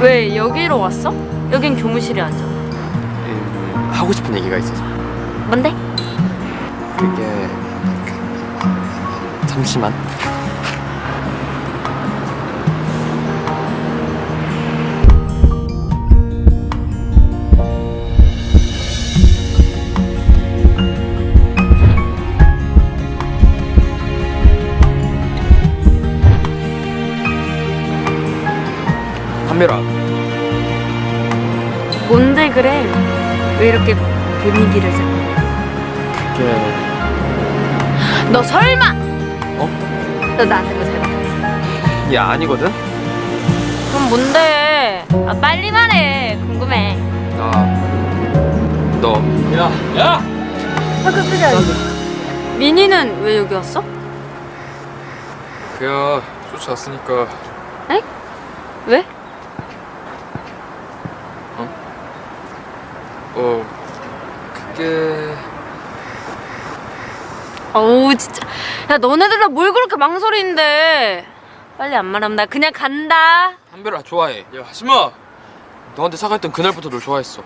왜 여기로 왔어? 여긴 교무실이 아니잖아. 음, 하고 싶은 얘기가 있어서 뭔데? 그게 잠시만 그래? 왜 이렇게 분위기를 잡? 그게 너 설마? 어? 너 나한테 그거 잘못했어? 야 아니거든? 그럼 뭔데? 아 빨리 말해. 궁금해. 나 너 야! 야! 아 깜짝이야. 민희는 왜 여기 왔어? 그야 쫓아왔으니까 왜? 어 그게 어우 진짜. 야 너네들 다 뭘 그렇게 망설이는데? 빨리 안 말하면 나 그냥 간다. 한별아 좋아해 야 하지마 너한테 사과했던 그날부터 널 좋아했어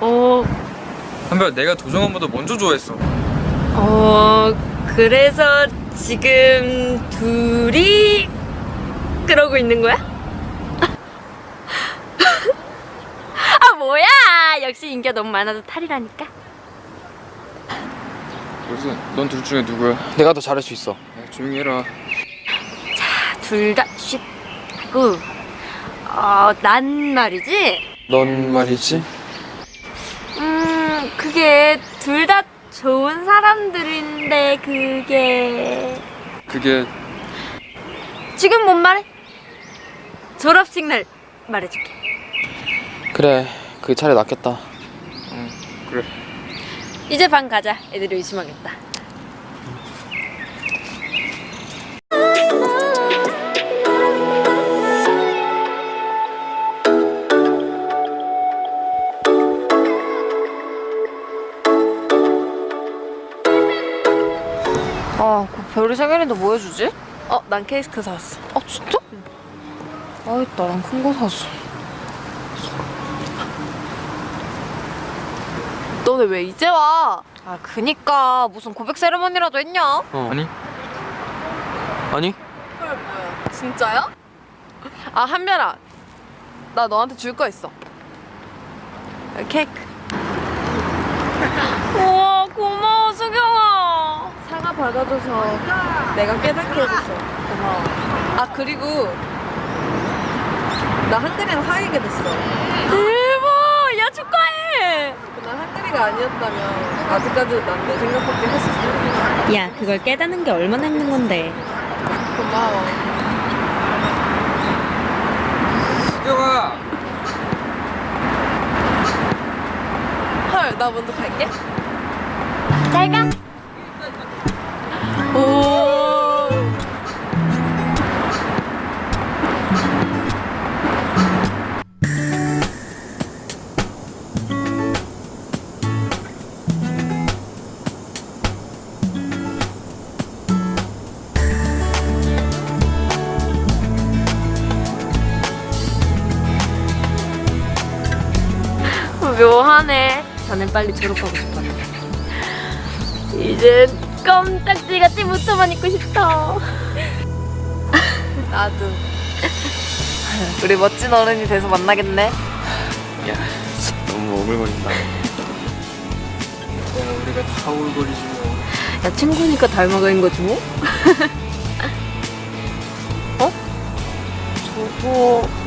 어, 한별아 내가 도정원보다 먼저 좋아했어 어 그래서 지금 둘이 그러고 있는 거야? 뭐야? 역시 인기가 너무 많아서 탈이라니까. 그래서 넌둘 중에 누구야? 내가 더 잘할 수 있어 야, 조용히 해라 둘다 쉿 하고 어 난 말이지. 넌 말이지? 음 그게 둘 다 좋은 사람들인데 그게 그게 지금 못 말해? 졸업식 날 말해줄게. 그래 그게 차라리 낫겠다 응 그래 이제 방 가자. 애들이 의심하겠다. 아, 그 별이 생일인데 뭐 해주지? 어, 난 케이크 사왔어. 아, 진짜? 아, 나랑 큰 거 사줘. 너네 왜 이제 와? 아, 그니까 무슨 고백 세레머니라도 했냐? 어. 아니 아니? 진짜야? 아, 한별아. 나 너한테 줄 거 있어. 케이크. 우와, 고마워, 수경아. 사과 받아줘서 내가 깨닫게 해줘서 고마워. 아, 그리고 나 한글이랑 사귀게 됐어. 한글이가 아니었다면 아직까지 난내 생각밖에 했을 수 야, 그걸 깨닫는 게 얼마나 힘든 건데. 고마워. 수경아 헐, 나 먼저 갈게. 잘 가. 빨리 졸업하고 싶어요. 이제 껌딱지같이 붙어만 있고 싶다. 나도. 우리 멋진 어른이 돼서 만나겠네. 야 너무 오글거린다 야 우리가 다 울거리지 뭐 야, 친구니까 닮아가는 거지 뭐? 어? 저거...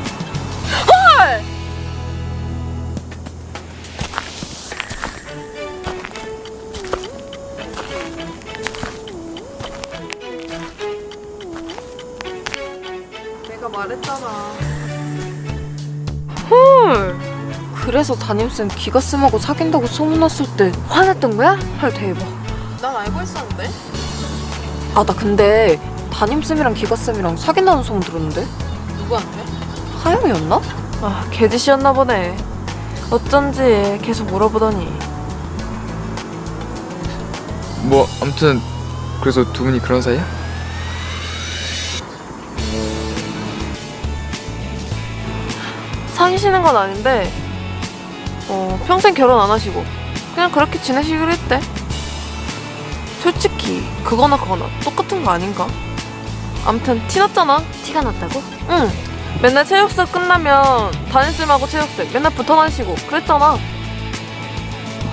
말했잖아. 헐! 그래서 담임쌤 기가쌤하고 사귄다고 소문났을 때 화냈던 거야? 헐 대박. 난 알고 있었는데. 아 나 근데 담임쌤이랑 기가 쌤이랑 사귄다는 소문 들었는데? 누구한테? 하영이었나? 아 개짓이었나 보네. 어쩐지 계속 물어보더니. 뭐 아무튼 그래서 두 분이 그런 사이야? 사귀시는 건 아닌데 어, 평생 결혼 안 하시고 그냥 그렇게 지내시기로 했대. 솔직히 그거나 그거나 똑같은 거 아닌가? 암튼 티났잖아. 티가 났다고? 응. 맨날 체육 수업 끝나면 담임쌤하고 체육쌤 맨날 붙어 다니시고 그랬잖아.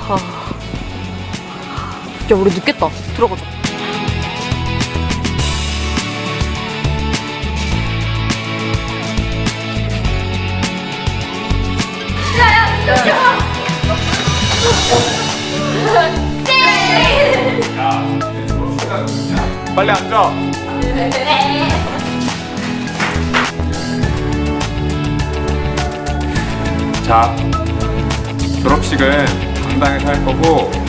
하. 야 우리 늦겠다. 들어가자. 빨리 앉아. 자, 졸업식은 강당에서 할 거고.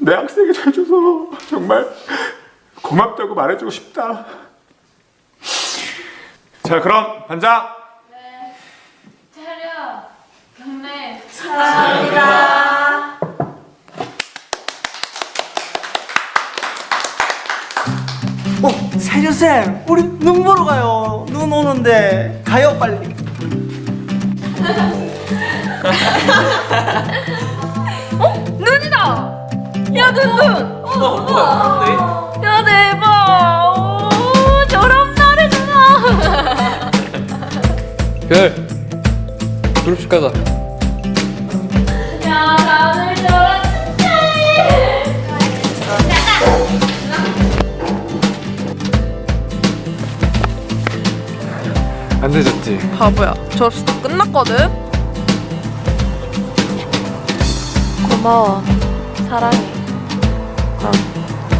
내 학생이 돼줘서 정말 고맙다고 말해주고 싶다. 자 그럼 반장 어, 사유쌤, 우리 눈 보러 가요. 눈 오는데 가요 빨리. 야, 눈, 눈! 야, 대박! 오, 저런 날이구나! 별 졸업식 가자 야, 나를 저런 안 늦었지? 바보야. 졸업식도 끝났거든. 고마워. 사랑해.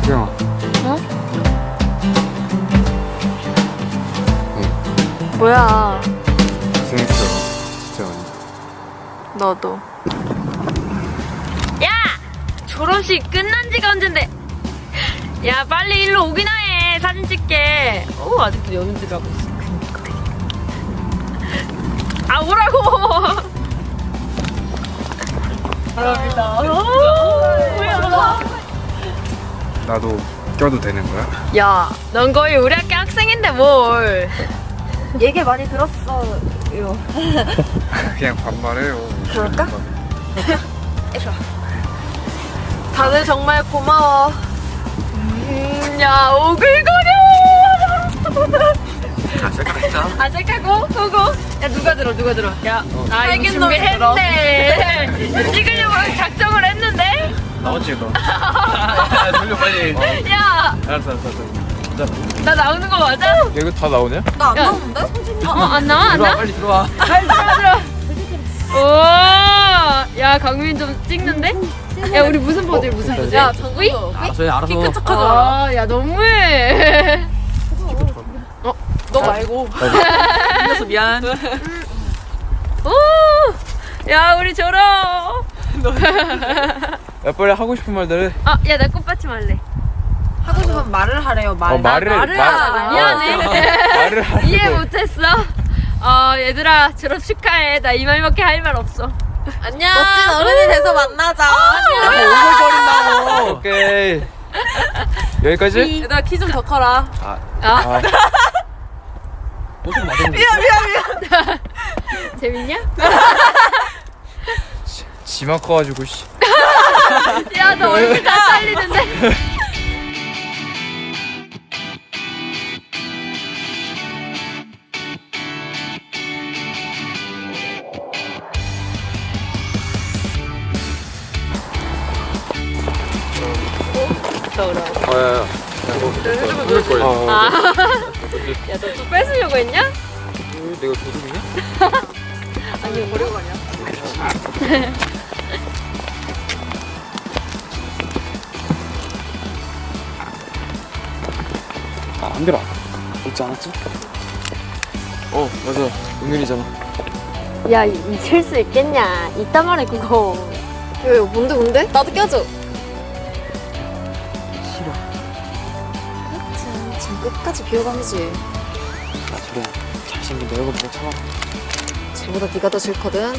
수영아 뭐야? 고생했어 진짜 많이 너도. 야! 졸업식 끝난 지가 언젠데. 야, 빨리 일로 오기나 해. 사진 찍게. 오, 아직도 연주를 하고 있어. 아, 오라고! 감사합니다. 뭐야. 나도 껴도 되는 거야? 야, 넌 거의 우리 학교 학생인데 뭘. 얘기 많이 들었어. 요. 그냥 반말해요. 그럴까? 다들 정말 고마워. 음, 야, 오글거려! 아색하고, 고고. 야, 누가 들어, 누가 들어. 야, 나 이거 들어. 준비했는데. 찍으려고 작정을 했는데. 나오지 너 돌려 빨리 야, 알았어 알았어 알았어 나 나오는 거 맞아? 야 이거 다 나오냐? 나안 야. 나오는데? 어, 어, 안 나와, 안 들어와 나와? 빨리 들어와 오, 야, 강민 좀 찍는데? 야, 우리 무슨 포즈, 무슨 포즈? 야, 장구이? 저희 알아서 핑크 착하지 마. 아, 야, 너무해. 너 말고. 그래서 미안. 오, 야, 우리 졸업. 야 빨리 하고 싶은 말들 해 아, 야, 나 꽃받침 할래. 하고 싶으면 말을 하래요, 말. 어, 말을 말을 말- 하라고. 미안해. 어, 말을 하라고 이해 못했어. 어, 얘들아, 졸업 축하해. 나 이 말밖에 할 말 없어. 안녕. 멋진 어른이 돼서 만나자. 오글거린다고 오케이 여기까지? 얘들아, 키 좀 더 커라. 아, 아, 아. 무슨 말인데 재밌냐? 지만 커가지고 씨 야, 너 얼굴 다 잘리는데? 아야야 그럴 거예요. 아, 야, 너 또 뺏으려고 했냐? 내가 도둑이냐? 아니, 가냐? 아 한별아 있지 않았지? 어 맞아 은근이잖아 야, 잊을 수 있겠냐? 이따 말해, 그거. 왜, 뭔데, 뭔데? 나도 껴줘. 싫어 지금 끝까지 비호감이지. 나 그래 잘생긴 너 이거 못 참아 쟤보다 네가 더 싫거든.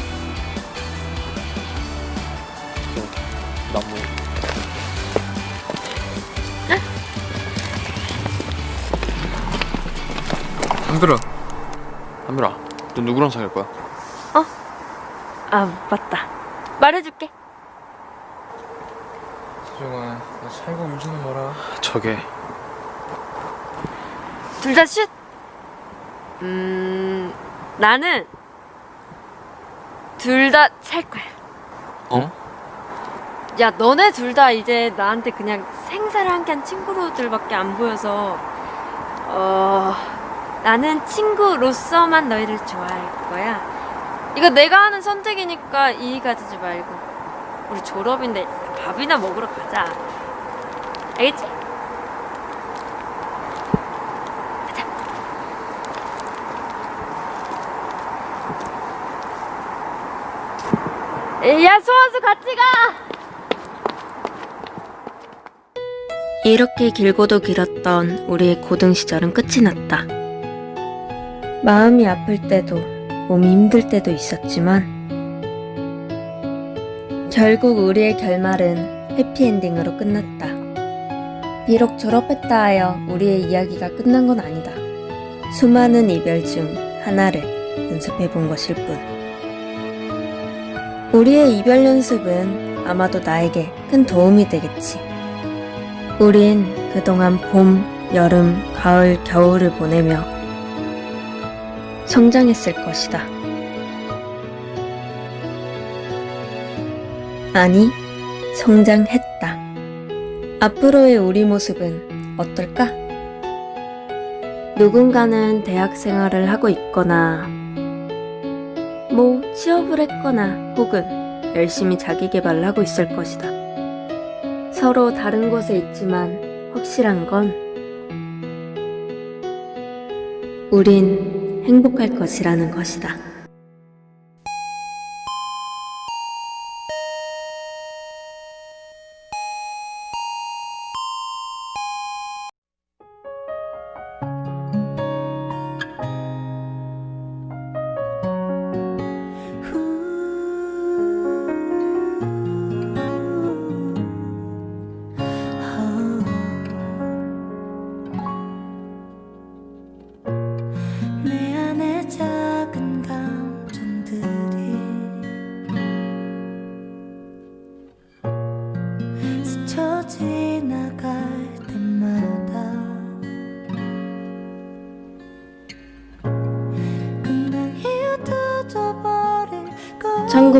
나뭐 한별아 한별아 너 누구랑 사귈 거야? 아 맞다. 말해줄게. 수정아 너 살고 울지는 마라 저게 둘 다 슛. 음 나는 둘 다 찰 거야. 어? 야 너네 둘 다 이제 나한테 그냥 생사를 함께한 친구들밖에 안 보여서 어 나는 친구로서만 너희를 좋아할 거야. 이거 내가 하는 선택이니까 이의 가지지 말고 우리 졸업인데 밥이나 먹으러 가자. 알겠지? 야 소원수 같이 가. 이렇게 길고도 길었던 우리의 고등 시절은 끝이 났다. 마음이 아플 때도 몸이 힘들 때도 있었지만 결국 우리의 결말은 해피엔딩으로 끝났다. 비록 졸업했다 하여 우리의 이야기가 끝난 건 아니다. 수많은 이별 중 하나를 연습해 본 것일 뿐. 우리의 이별 연습은 아마도 나에게 큰 도움이 되겠지. 우린 그동안 봄, 여름, 가을, 겨울을 보내며 성장했을 것이다. 아니, 성장했다. 앞으로의 우리 모습은 어떨까? 누군가는 대학 생활을 하고 있거나, 뭐, 취업을 했거나, 혹은 열심히 자기 개발을 하고 있을 것이다. 서로 다른 곳에 있지만 확실한 건 우린 행복할 것이라는 것이다.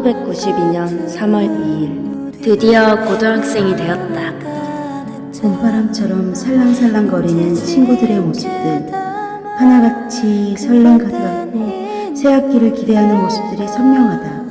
1992년 3월 2일 드디어 고등학생이 되었다. 봄바람처럼 살랑살랑 거리는 친구들의 모습들 하나같이 설렘 가득하고 새 학기를 기대하는 모습들이 선명하다.